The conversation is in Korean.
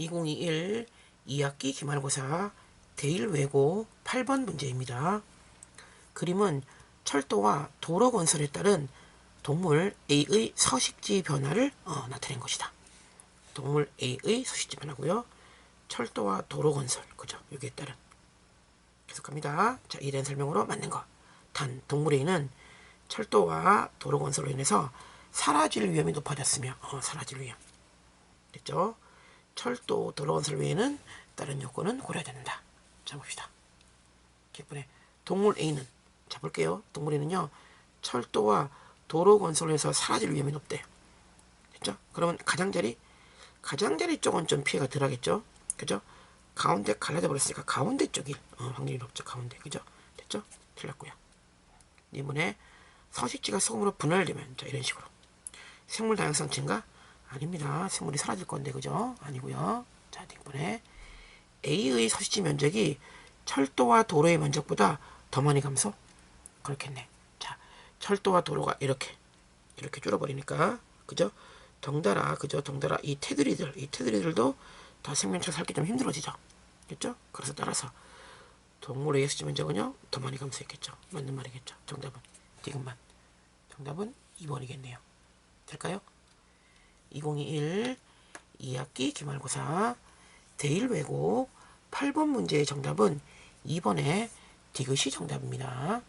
2021 2학기 기말고사 대1외고 8번 문제입니다. 그림은 철도와 도로 건설에 따른 동물 A의 서식지 변화를 어, 나타낸 것이다. 동물 A의 서식지 변화고요. 철도와 도로 건설, 그죠? 여기에 따른. 계속합니다. 자, 이런 설명으로 맞는 거. 단, 동물 A는 철도와 도로 건설로 인해서 사라질 위험이 높아졌으며, 어, 사라질 위험. 됐죠? 철도, 도로 건설 외에는 다른 요건은 고려해야 된다. 자, 봅시다. 기분에 동물 A는 자 볼게요. 동물 A는요. 철도와 도로 건설에서 사라질 위험이 높대요. 됐죠? 그러면 가장자리 가장자리 쪽은 좀 피해가 덜하겠죠? 그죠? 가운데 갈라져 버렸으니까 가운데 쪽이 어, 확률이 높죠. 가운데 그죠? 됐죠? 틀렸고요. 이번에 서식지가 소금으로 분할되면 자 이런 식으로 생물 다양성 증가 아닙니다. 생물이 사라질 건데 그죠? 아니고요. 자 이번에 A의 서식지 면적이 철도와 도로의 면적보다 더 많이 감소? 그렇겠네. 자, 철도와 도로가 이렇게 이렇게 줄어버리니까 그죠? 덩달아 그죠? 덩달아 이 테두리들 이 테두리들도 다 생명체 살기 좀 힘들어지죠. 그죠? 그래서 따라서 동물의 예수지 면적은요 더 많이 감소했겠죠. 맞는 말이겠죠. 정답은 지금만 정답은 2번이겠네요. 될까요? 2021 2학기 기말고사 대1외고 8번 문제의 정답은 2번의 디귿이 정답입니다.